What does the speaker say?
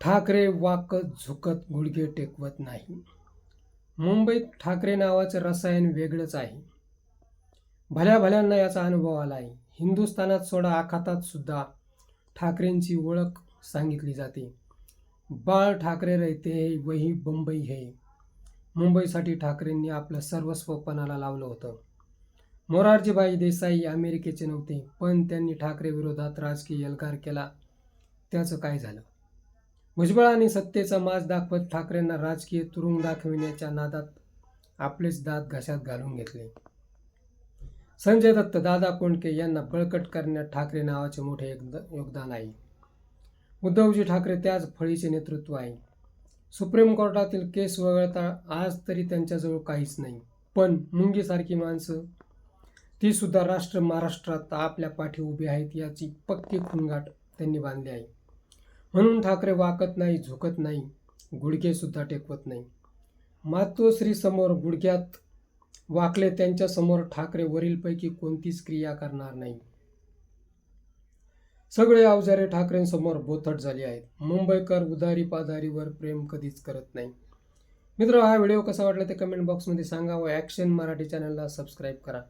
ठाकरे वाकत झुकत गुडघे टेकवत नाही. मुंबईत ठाकरे नावाचं रसायन वेगळंच आहे. भल्या भल्यांना याचा अनुभव आला आहे हिंदुस्थानात सोडा आखातात सुद्धा ठाकरेंची ओळख सांगितली जाते. बाळ ठाकरे रहते हे वही बंबई हे. मुंबईसाठी ठाकरेंनी आपलं सर्वस्व पणाला लावलं होतं. मोरारजीभाई देसाई अमेरिकेचे नव्हते पण त्यांनी ठाकरे विरोधात राजकीय एल्गार केला. त्याचं काय झालं? भुजबळ आणि सत्तेचा माज दाखवत ठाकरेंना राजकीय तुरुंग दाखविण्याच्या नादात आपलेच दात घशात घालून घेतले. संजय दत्त दादा कोंडके यांना बळकट करण्यात ठाकरे नावाचे मोठे योगदान आहे. उद्धवजी ठाकरे त्याच फळीचे नेतृत्व आहे. सुप्रीम कोर्टातील केस वगळता आज तरी त्यांच्याजवळ काहीच नाही. पण मुंगीसारखी माणसं ती सुद्धा राष्ट्र महाराष्ट्रात आपल्या पाठी उभी आहेत याची पक्की खुणगाट त्यांनी बांधली आहे. म्हणून ठाकरे वाकत नाही झुकत नाही गुडघेसुद्धा टेकवत नाही. मातोश्रीसमोर गुडघ्यात वाकले त्यांच्यासमोर ठाकरे वरीलपैकी कोणतीच क्रिया करणार नाही. सगळे अवजारे ठाकरेंसमोर बोथट झाले आहेत. मुंबईकर उदारी पादारीवर प्रेम कधीच करत नाही. मित्र हा व्हिडिओ कसा वाटला ते कमेंट बॉक्समध्ये सांगा व ॲक्शन मराठी चॅनलला सबस्क्राईब करा.